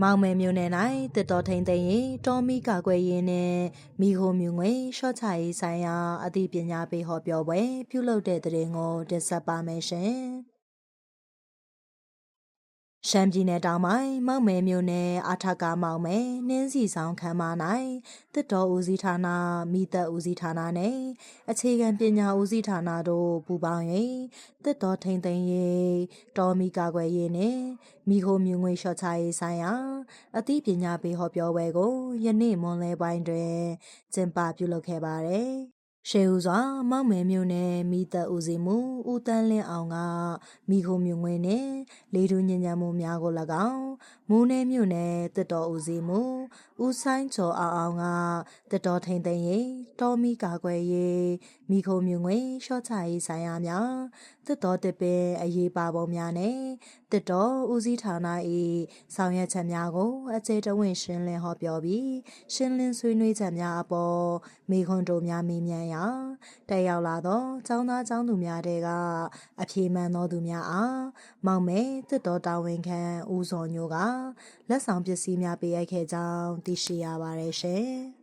မောင်မယ်မျိုးနယ်၌တစ်တော်ထိန်သိမ်းရင်တော်မီကာကွယ်ရေးနှင့်မိခိုမြူငွေရှော့ချရေးဆိုင်ရာအသိပညာပေးဟောပြောပွဲပြုလုပ်တဲ့တဲ့ရင်ကိုတင်ဆက်ပါမယ်ရှင်။ ရှမ်းပြည်နယ်တောင်ပိုင်းမောက်မဲမြို့နယ်အာထကာမောက်မဲနှင်းစီဆောင်ခမ်းမ၌တစ်တော်ဦးစီးဌာနမိသက်ဦးစီးဌာနနှင့်အခြေခံပညာဦးစီးဌာနတို့ပူးပေါင်း၍တစ်တော်ထိန်သိမ်းရေးတော်မီကာကွယ်ရေးနှင့်မိခိုမြူငွေရှော့ချရေးဆိုင်ရာအသိပညာပေးဟောပြောပွဲကိုယနေ့မွန်လယ်ပိုင်းတွင်ကျင်းပပြုလုပ်ခဲ့ပါသည် ရှေးဦးစွာမောက်မဲမြို့နယ်မိသက်ဦးစီးမှုဦးတန်းလင်းအောင်ကမိခိုမြူငွေနှင့်လေထူးညဉ့်ညံမှုများကို၎င်းမူးနယ်မြို့နယ်တစ်တော်ဦးစီးမှုဦးဆိုင်ကျော်အောင်အောင်ကတစ်တော်ထိန်သိမ်းရေးတော်မီကာကွယ်ရေးမိခိုမြူငွေရှော့ချရေးဆိုင်ရာများတစ်တော်တစ်ပင်အရေးပါပုံများနဲ့တစ်တော်ဦးစီးဌာန၏ဆောင်ရွက်ချက်များကိုအကျေတဝင့်ရှင်းလင်းဟောပြောပြီးရှင်းလင်းဆွေးနွေးချက်များအပေါ်မိခွန်းတို့များမေးမြန်းရာတက်ရောက်လာသောចောင်းသားចောင်းသူများတဲကအပြေမှန်သောသူများအားမောင်မဲတစ်တော်တာဝန်ခံဦးစောညိုကလက်ဆောင်ပစ္စည်းများပေးအပ်ခဲ့ကြောင်းသိရှိရပါတယ်ရှင်။